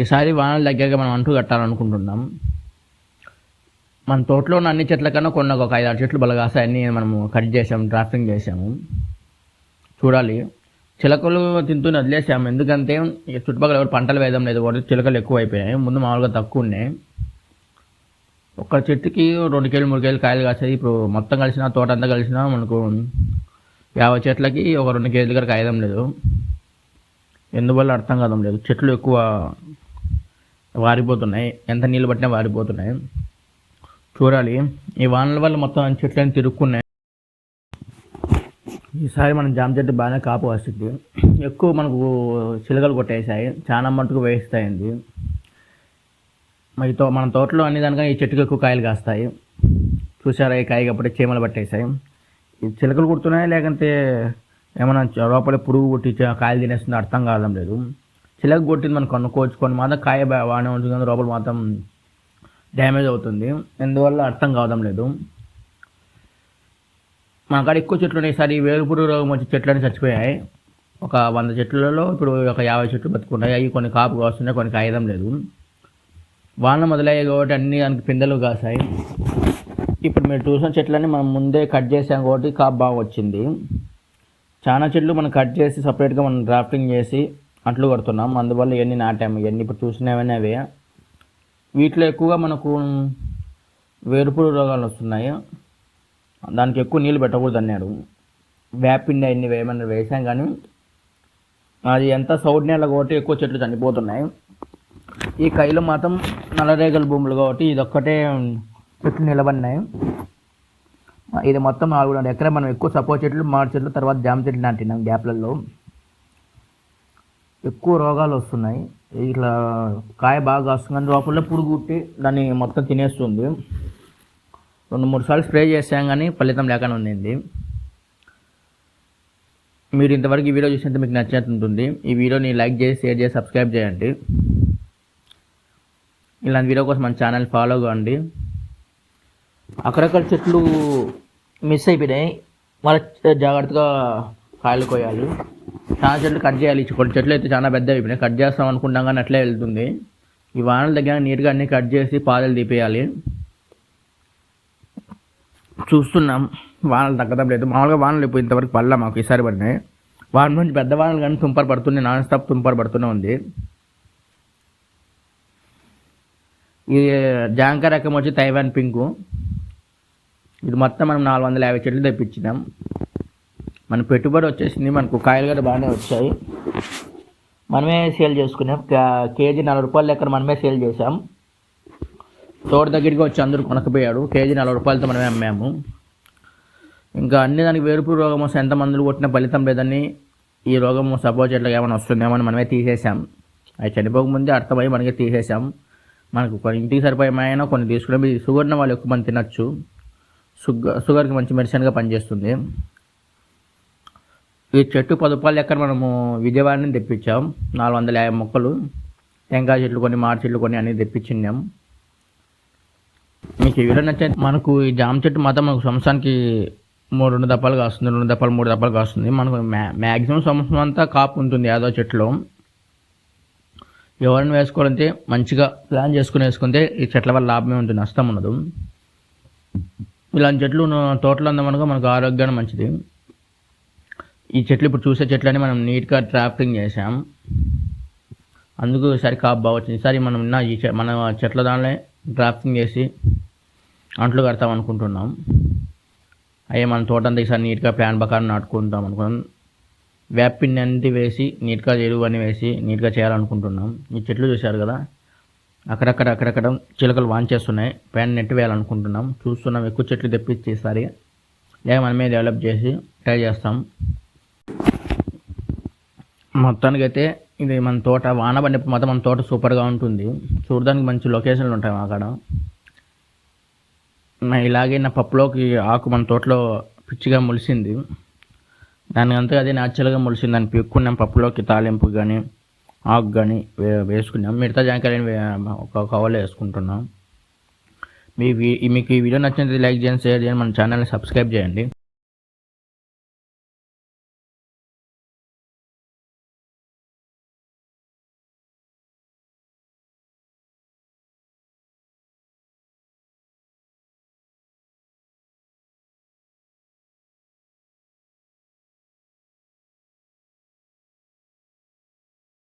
ఈసారి వానలు దగ్గరగా మనం అంటూ కట్టాలనుకుంటున్నాం. మన తోటలో ఉన్న అన్ని చెట్ల కన్నా కొన్ని ఒక ఐదు ఆరు చెట్లు బలగాసాయి అన్ని మనము కట్ చేసాము డ్రాఫ్టింగ్ చేసాము చూడాలి. చిలకలు తింటూనే వదిలేసాము ఎందుకంటే చుట్టుపక్కల ఎవరు పంటలు వేయడం లేదు కాబట్టి చిలకలు ఎక్కువ అయిపోయాయి ముందు మామూలుగా తక్కువ ఉన్నాయి ఒక చెట్టుకి రెండు కేజీలు మూడు కేజీలు కాయలు కాసాయి ఇప్పుడు మొత్తం కలిసిన తోట అంతా కలిసిన మనకు యాభై చెట్లకి ఒక రెండు కేజీల దగ్గర కాయడం లేదు. ఎందువల్ల అర్థం కావడం లేదు. చెట్లు ఎక్కువ వారిపోతున్నాయి. ఎంత నీళ్ళు పట్టినా వారిపోతున్నాయి. చూడాలి. ఈ వానల వల్ల మొత్తం చెట్లన్నీ తిరుక్కున్నాయి. ఈసారి మనం జామ చెట్టు బాగానే కాపు వస్తుంది ఎక్కువ మనకు చిలకలు కొట్టేసాయి చాలా మటుకు వేస్తాయింది. మరి తో మన తోటలో అన్ని దానికన్నా ఈ చెట్టుకు ఎక్కువ కాయలు కాస్తాయి. చూసారా ఈ కాయ అప్పుడే చీమలు పట్టేసాయి ఈ చిలకలు కుడుతున్నాయి లేకంటే ఏమైనా లోపల పురుగు కొట్టి కాయలు తినేస్తుంది అర్థం కావడం లేదు. చిలక కొట్టింది మనం కొనుక్కోవచ్చుకొని మాత్రం కాయ బాగానే ఉంటుంది కానీ లోపల మాత్రం డ్యామేజ్ అవుతుంది. ఎందువల్ల అర్థం కావడం లేదు. మా కాడ ఎక్కువ చెట్లు ఉన్నాయి. ఈసారి వేరుపురు రోగం వచ్చి చెట్లన్నీ చచ్చిపోయాయి. ఒక వంద చెట్లలో ఇప్పుడు ఒక యాభై చెట్లు బతుకున్నాయి. అవి కొన్ని కాపు కాస్తున్నాయి కొన్ని కాయడం లేదు. వాన మొదలయ్యాయి కాబట్టి అన్ని దానికి పిందెలు కాసాయి. ఇప్పుడు మీరు చూసిన చెట్లన్నీ మనం ముందే కట్ చేసాం కాబట్టి కాపు బాగా వచ్చింది. చాలా చెట్లు మనం కట్ చేసి సపరేట్గా మనం డ్రాఫ్టింగ్ చేసి అంట్లు కడుతున్నాం. అందువల్ల ఇవన్నీ నాటాము ఇవన్నీ ఇప్పుడు చూసినవన్నీ అవే. వీటిలో ఎక్కువగా మనకు వేరుపురు రోగాలు వస్తున్నాయి. దానికి ఎక్కువ నీళ్ళు పెట్టకూడదు అన్నాడు వేపిండి అన్ని వేయమని వేసాం కానీ అది ఎంత సౌడ్ నేల కాబట్టి ఎక్కువ చెట్లు చనిపోతున్నాయి. ఈ కైలు మాత్రం నల్లరేగల భూములు కాబట్టి ఇదొక్కటే చెట్లు నిలబడినాయి. ఇది మొత్తం నాలుగు ఎకరా మనం ఎక్కువ సపోర్ట్ చెట్లు మామిడి చెట్లు తర్వాత జామ చెట్లు నాటినాం గ్యాప్లలో. ఎక్కువ రోగాలు వస్తున్నాయి. ఇట్లా కాయ బాగా వస్తుంది కానీ లోపల పురుగు కుట్టి దాన్ని మొత్తం తినేస్తుంది. రెండు మూడు సార్లు స్ప్రే చేసాం కానీ ఫలితం లేకుండా ఉండింది. మీరు ఇంతవరకు ఈ వీడియో చూసినంత మీకు నచ్చినట్టుంటుంది. ఈ వీడియోని లైక్ చేసి షేర్ చేసి సబ్స్క్రైబ్ చేయండి. ఇలాంటి వీడియో కోసం మన ఛానల్ ఫాలో కావండి అక్కడక్కడ చెట్లు మిస్ అయిపోయినాయి. మళ్ళీ జాగ్రత్తగా కాయలు కోయాలి. చాలా చెట్లు కట్ చేయాలి. కొన్ని చెట్లు అయితే చాలా పెద్ద అయిపోయినాయి కట్ చేస్తాం అనుకుంటాం కానీ అట్లే వెళ్తుంది. ఈ వానల దగ్గర నీట్గా అన్నీ కట్ చేసి పాదలు తీపేయాలి. చూస్తున్నాం. వానలు తగ్గడం లేదు. మామూలుగా వానలు ఇప్పుడు ఇంతవరకు పడలే మాకు ఈసారి పడినాయి. వాన నుంచి పెద్ద వానలు కానీ తుంపర పడుతున్నాయి. నాన్ స్టాప్ తుంపర పడుతూనే ఉంది. ఈ జాంకాయ రకం వచ్చి తైవాన్ పింకు. ఇది మొత్తం మనం నాలుగు వందల యాభై చెట్లు తెప్పించినాం. మన పెట్టుబడి వచ్చేసింది మనకు కాయలు కూడా బాగానే వచ్చాయి. మనమే సేల్ చేసుకున్నాం. కేజీ నలభై రూపాయల లెక్కన మనమే సేల్ చేసాం తోట దగ్గరికి వచ్చి అందరూ కొనకపోయాడు కేజీ నలభై రూపాయలతో మనమే అమ్మాము. ఇంకా అన్ని దానికి వేరుపు రోగం వస్తే ఎంత మందులు కొట్టినా ఫలితం లేదని ఈ రోగం సపోజ్ ఎట్లా ఏమైనా వస్తుందేమో అని మనమే తీసేసాం అవి చనిపోకముందే అర్థమై మనకే తీసేసాం మనకు కొన్ని ఇంటికి సరిపోయినా కొన్ని తీసుకునే ఇది షుగర్ ఉన్న వాళ్ళు ఎక్కువ మంది తినచ్చు. షుగర్ షుగర్కి మంచి మెడిసిన్గా పనిచేస్తుంది. ఈ చెట్టు పది రూపాయలు ఎక్కడ మనము విజయవాడ నుంచి తెప్పించాం. నాలుగు వందల యాభై మొక్కలు టెంకాయ చెట్లు కొన్ని మాడి చెట్లు కొన్ని అన్నీ తెప్పించినాం మీకు ఎవరైనా వీడియో నచ్చే మనకు ఈ జామ చెట్టు మాత్రం మనకు సంవత్సరానికి మూడు రెండు దప్పాలు కాస్తుంది. రెండు దప్పాలు మూడు దప్పాలు కాస్తుంది. మనకు మ్యా మ్యాక్సిమం సంవత్సరం అంతా కాపు ఉంటుంది యాదో చెట్టులో. ఎవరిని వేసుకోవాలంటే మంచిగా ప్లాన్ చేసుకుని వేసుకుంటే ఈ చెట్ల వల్ల లాభమే ఉంటుంది నష్టం ఉండదు. ఇలాంటి చెట్లు తోటలు తోటలో అందమనగా మనకు ఆరోగ్యానికి మంచిది. ఈ చెట్లు ఇప్పుడు చూసే చెట్లని మనం నీట్గా డ్రాఫ్టింగ్ చేసాం అందుకు ఈసారి కాపు బాగా వచ్చింది. ఈసారి మనం ఉన్న ఈ మన చెట్ల దానిలో డ్రాఫ్టింగ్ చేసి అంట్లు కడతాం అనుకుంటున్నాం. అయ్యే మన తోటంతా ఈసారి నీట్గా ప్లాన్ ప్రకారం నాటుకుంటాం అనుకున్నాం. వేపిండి అంతా వేసి నీట్గా ఎరువు అని వేసి నీట్గా చేయాలనుకుంటున్నాం. ఈ చెట్లు చూశారు కదా? అక్కడక్కడ అక్కడక్కడ చిలకలు వాంచేస్తున్నాయి. Pan net వేయాలనుకుంటున్నాం. చూస్తున్నాం ఎక్కువ చెట్లు తెప్పించేసారి లేక మనమే డెవలప్ చేసి ట్రై చేస్తాం. మొత్తానికైతే ఇది మన తోట వాన పడినప్పుడు మొత్తం మన తోట సూపర్గా ఉంటుంది. చూడడానికి మంచి లొకేషన్లు ఉంటాయి అక్కడ నా ఇలాగే నా పప్పులోకి ఆకు మన తోటలో పిచ్చిగా మొలిసింది. దాని అంతా అదే న్యాచురల్గా మొలిసింది. దాన్ని పీక్కున్నాం పప్పులోకి తాలింపు కానీ ఆకు కానీ వే వేసుకున్నాం. మిగతా జాంకాయలు ఒక కవర్లో వేసుకుంటున్నాం. మీ మీకు ఈ వీడియో నచ్చినట్లయితే లైక్ చేయండి షేర్ చేయండి మన ఛానల్ని సబ్స్క్రైబ్ చేయండి.